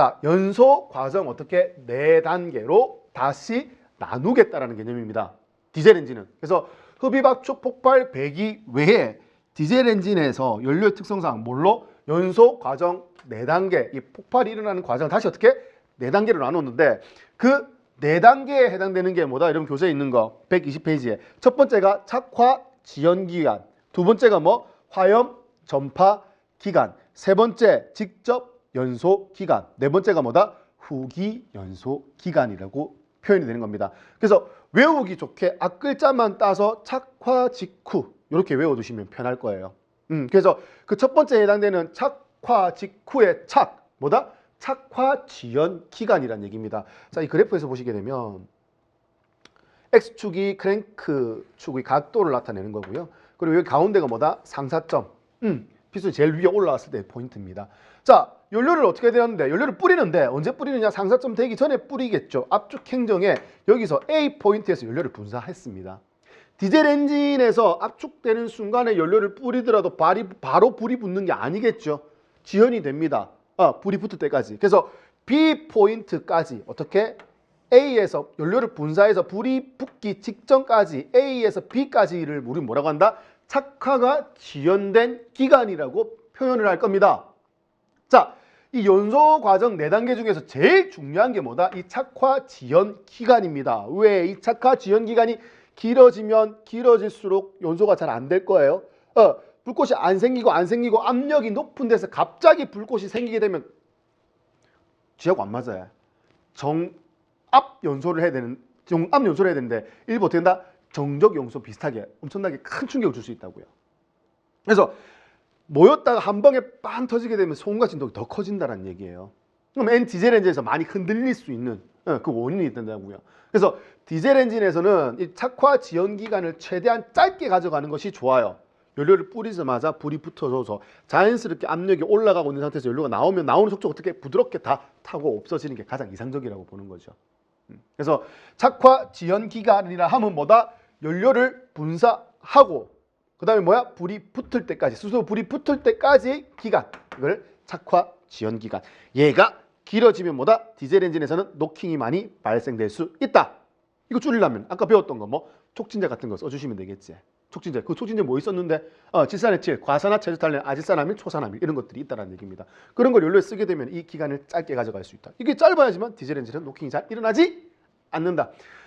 자, 연소 과정 어떻게 네 단계로 다시 나누겠다라는 개념입니다. 디젤 엔진은. 그래서 흡입 압축 폭발 배기 외에 디젤 엔진에서 연료의 특성상 뭘로 연소 과정 네 단계 이 폭발이 일어나는 과정을 다시 어떻게 네 단계로 나눴는데 그 네 단계에 해당되는 게 뭐다? 이러면 교재에 있는 거 120페이지에 첫 번째가 착화 지연 기간, 두 번째가 뭐 화염 전파 기간, 세 번째 직접 연소 기간, 네 번째가 뭐다? 후기 연소 기간이라고 표현이 되는 겁니다. 그래서 외우기 좋게 앞글자만 따서 착화 직후 이렇게 외워두시면 편할 거예요. 음, 그래서 그 첫 번째에 해당되는 착화 직후의 착 뭐다? 착화 지연 기간이란 얘기입니다. 자, 이 그래프에서 보시게 되면 X축이 크랭크 축의 각도를 나타내는 거고요. 그리고 여기 가운데가 뭐다? 상사점. 음, 피순이 제일 위에 올라왔을 때 포인트입니다. 자, 연료를 어떻게 되었는데 연료를 뿌리는데 언제 뿌리느냐? 상사점 되기 전에 뿌리겠죠. 압축 행정에 여기서 A 포인트에서 연료를 분사했습니다. 디젤 엔진에서 압축되는 순간에 연료를 뿌리더라도 발이, 바로 불이 붙는 게 아니겠죠. 지연이 됩니다. 아, 불이 붙을 때까지. 그래서 B 포인트까지 어떻게 A에서 연료를 분사해서 불이 붙기 직전까지 A에서 B까지를 우리 뭐라고 한다? 착화가 지연된 기간이라고 표현을 할 겁니다. 자, 이 연소 과정 네 단계 중에서 제일 중요한 게 뭐다? 이 착화 지연 기간입니다. 왜? 이 착화 지연 기간이 길어지면 길어질수록 연소가 잘 안 될 거예요. 어, 불꽃이 안 생기고 안 생기고 압력이 높은 데서 갑자기 불꽃이 생기게 되면 지하고 안 맞아요. 정압 연소를 해야 되는 정압 연소를 해야 되는데 일부 어떻게 된다? 정적 연소 비슷하게 엄청나게 큰 충격을 줄 수 있다고요. 그래서 모였다가 한 방에 빵 터지게 되면 소음과 진동이 더 커진다는 얘기예요. 그럼 N 디젤 엔진에서 많이 흔들릴 수 있는 예, 그 원인이 있다고요. 그래서 디젤 엔진에서는 이 착화 지연 기간을 최대한 짧게 가져가는 것이 좋아요. 연료를 뿌리자마자 불이 붙어져서 자연스럽게 압력이 올라가고 있는 상태에서 연료가 나오면 나오는 속도가 어떻게 부드럽게 다 타고 없어지는 게 가장 이상적이라고 보는 거죠. 음, 그래서 착화 지연 기간이라 하면 뭐다? 연료를 분사하고 그 다음에 뭐야? 불이 붙을 때까지 스스로 불이 붙을 때까지 기간 이걸 착화 지연 기간. 얘가 길어지면 뭐다? 디젤 엔진에서는 노킹이 많이 발생될 수 있다. 이거 줄이려면 아까 배웠던 거 뭐 촉진제 같은 거 써주시면 되겠지. 촉진제. 그 촉진제 뭐 있었는데 어, 질산에칠, 과산화체조탈렌, 아질산아밀, 초산아밀 이런 것들이 있다는 얘기입니다. 그런 걸 연료에 쓰게 되면 이 기간을 짧게 가져갈 수 있다. 이게 짧아야지만 디젤 엔진은 노킹이 잘 일어나지 않는다.